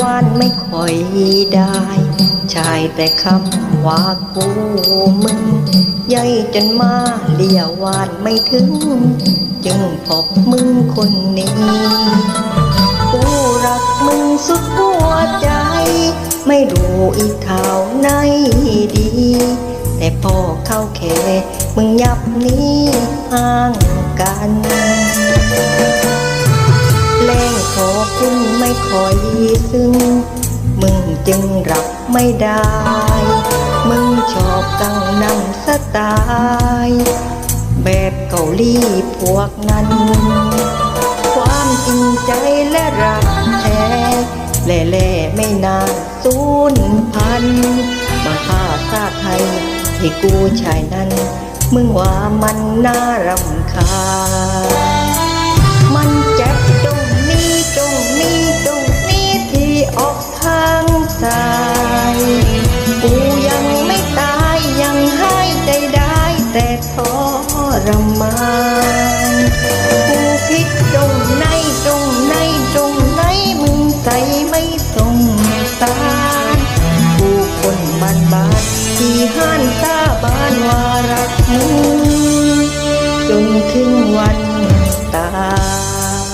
วาดไม่ค่อยได้ ชายแต่คำว่ากูมึงใหญ่จนมาเลียวานไม่ถึง จึงพบมึงคนนี้ กูรักมึงสุดหัวใจ ไม่รู้อีกเท่าไหนดี แต่พอเข้าแค่มึงยับนี้ห่างกัน แรงขอคุณไม่ค่อยซึ้งมึงจึงรับไม่ได้ มึงชอบกังนำสไตล์แบบเกาหลีพวกนั้น ความจริงใจและรักแท้แล่แล่ไม่นานสูญพัน มาภาษาไทยที่กูชายนั้น มึงว่ามันน่ารำคาญ ถึงวันตาย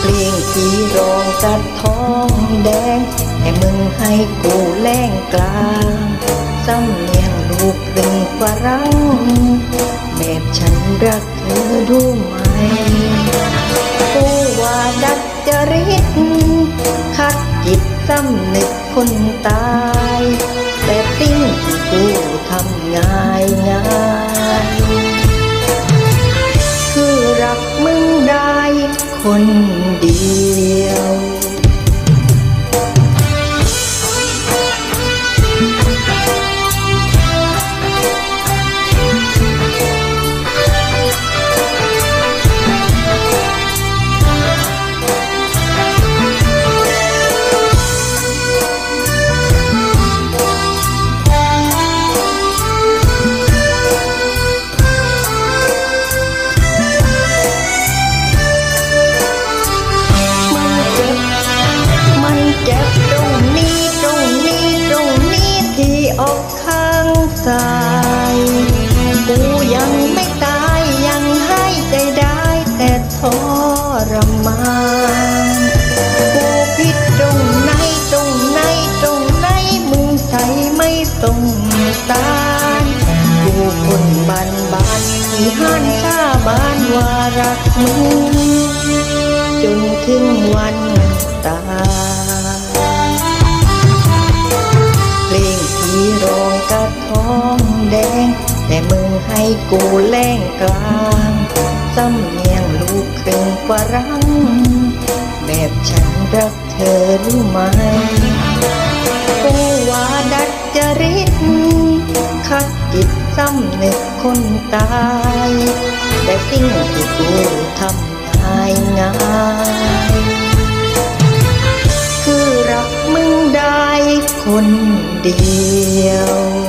เพลงที่ร้องกัดท้องแดง ให้มึงให้กูแรงกลางสำเนียงลูกครึ่งฝรั่งแบบฉันรักเธอดูไหมกูว่าดัดจริตคัดจิตสำนึกคนตาย เซตติ้งที่กูทำง่ายง่ายางซ้ายกูยังไม่ตายยังให้ใจได้แต่ทรมานกูผิดตรงไหนตรงไหนตรงไหนมึงใส่ไม่ตรงสารกูคนบ้านบ้านที่ห้านชาบ้านว่ารักมึงจนถึงวันตาย กูแรงกลางสำเนียงลูกครึ่งฝรั่งแบบฉันรักเธอรู้ไหมกูว่าดัดจริตคัดจิตสำนึกคนตาย แต่สิ่งที่กูทำง่ายง่ายคือรักมึงได้คนเดียว